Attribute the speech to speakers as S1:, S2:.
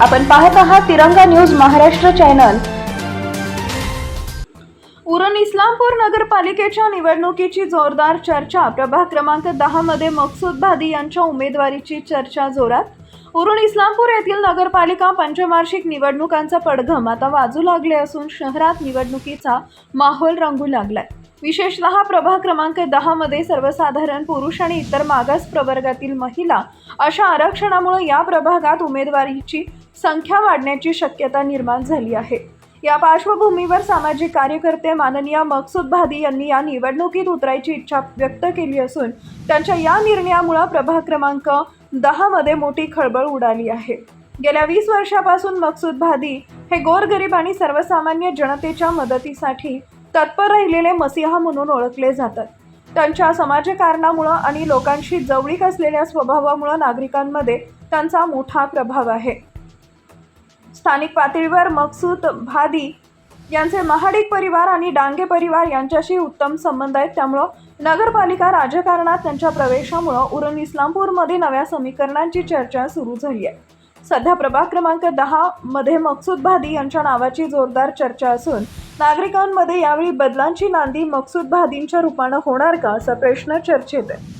S1: आपण पाहत आहात तिरंगा न्यूज महाराष्ट्र चॅनल. उरण इस्लामपूर नगरपालिकेच्या निवडणुकीची जोरदार चर्चा. प्रभाग क्रमांक दहा मध्ये मकसूद भादी यांच्या उमेदवारीची चर्चा जोरात. उरण इस्लामपूर येथील नगरपालिका पंचवार्षिक निवडणुकांचा पडघम आता वाजू लागले असून शहरात निवडणुकीचा माहोल रंगू लागलाय. विशेषतः प्रभाग क्रमांक दहामध्ये सर्वसाधारण पुरुष आणि इतर मागास प्रवर्गातील महिला अशा आरक्षणामुळे या प्रभागात उमेदवारीची संख्या वाढण्याची शक्यता निर्माण झाली आहे. या पार्श्वभूमीवर सामाजिक कार्यकर्ते माननीय मकसूद भादी यांनी या निवडणुकीत उतरायची इच्छा व्यक्त केली असून त्यांच्या या निर्णयामुळे प्रभाग क्रमांक दहामध्ये मोठी खळबळ उडाली आहे. गेल्या वीस वर्षापासून मकसूद भादी हे गोरगरीब आणि सर्वसामान्य जनतेच्या मदतीसाठी तत्पर राहिलेले मसिहा म्हणून ओळखले जातात. त्यांच्या समाजकारणामुळं आणि लोकांशी जवळीक असलेल्या स्वभावामुळं नागरिकांमध्ये त्यांचा मोठा प्रभाव आहे. स्थानिक पातळीवर मकसूद भादी यांचे महाडिक परिवार आणि डांगे परिवार यांच्याशी उत्तम संबंध आहेत. त्यामुळं नगरपालिका राजकारणात त्यांच्या प्रवेशामुळं उरण इस्लामपूरमध्ये नव्या समीकरणांची चर्चा सुरू झाली आहे. सध्या प्रभाग क्रमांक दहा मध्ये मकसूद भादी यांच्या नावाची जोरदार चर्चा असून नागरिकांमध्ये यावेळी बदलांची नांदी मकसूद भादींच्या रूपानं होणार का असा प्रश्न चर्चेत आहे.